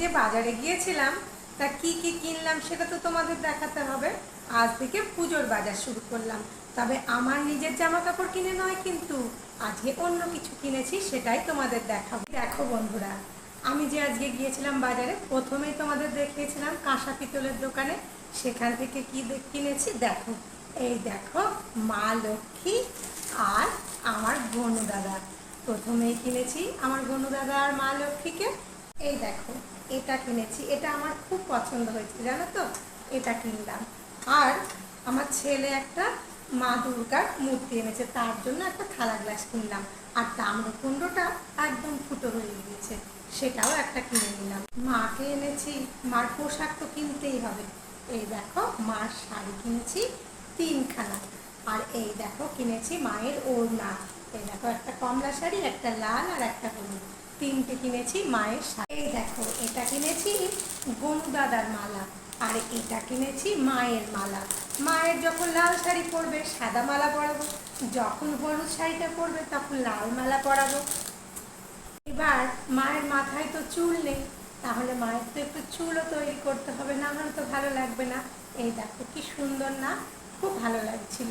যে বাজারে গিয়েছিলাম, তা কি কি কিনলাম সেটা তো তোমাদের দেখাতে হবে। আজ থেকে পুজোর বাজার শুরু করলাম। তবে আমার নিজের জামা কাপড় কিনে নয় কিন্তু আজকে অন্য কিছু কিনেছি সেটাই তোমাদের দেখাবো। দেখো বন্ধুরা, আমি যে আজকে গিয়েছিলাম বাজারে, প্রথমেই তোমাদের দেখিয়েছিলাম কাঁসা পিতলের দোকানে, সেখান থেকে কি কিনেছি? দেখো, এই দেখো মা লক্ষ্মী আর আমার গনু দাদা। প্রথমেই কিনেছি আমার গনু দাদা আর মা লক্ষ্মীকে এই দেখো, এটা কিনেছি। এটা আমার খুব পছন্দ হয়েছে, জানো তো? এটা কিনলাম। আর আমার ছেলে একটা মা দুর্গার মূর্তি এনেছে, তার জন্য একটা থালা গ্লাস কিনলাম। আর তাম্রকুণ্ডটা একদম ফুটো হয়ে গিয়েছে, সেটাও একটা কিনে নিলাম। মাকে এনেছি, মার পোশাক তো কিনতেই হবে। এই দেখো, মার শাড়ি কিনেছি তিনখানা। আর এই দেখো, কিনেছি মায়ের ওড়না। এই দেখো, একটা কমলা শাড়ি, একটা লাল আর একটা হলুদ। তিনটে কিনেছি মায়ের শাড়ি। এই দেখো, এটা কিনেছি গনু দাদার মালা আর এটা কিনেছি মায়ের মালা। মায়ের যখন লাল শাড়ি পরবে, সাদা মালা পরাবো। যখন হলুদ শাড়িটা পরবে, তখন লাল মালা পরাবো। এবার মায়ের মাথায় তো চুল নেই, তাহলে মায়ের তো একটু চুলও তৈরি করতে হবে, না হলে তো ভালো লাগবে না। এই দেখো, কি সুন্দর না? খুব ভালো লাগছিল।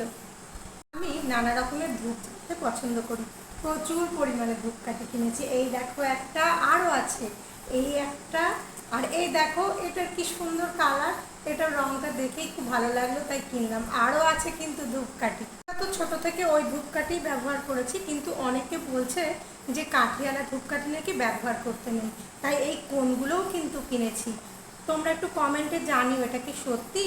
আমি নানা রকমের ধূপ জ্বালাতে পছন্দ করি। প্রচুর পরিমাণে ধূপকাঠি কিনেছি। এই দেখো একটা আরও আছে। এই একটা আর এই দেখো, এটার কি সুন্দর কালার। এটার রংটা দেখেই খুব ভালো লাগল, তাই কিনলাম। আরও আছে কিন্তু ধূপকাঠি তো ছোট থেকে ওই ধূপকাঠি ব্যবহার করেছি, কিন্তু অনেকে বলছে যে কাঠিয়ালা ধূপকাঠি নাকি ব্যবহার করতে নেই। তাই এই কোনগুলোও কিন্তু কিনেছি। তোমরা একটু কমেন্টে জানিও, এটা কি সত্যি?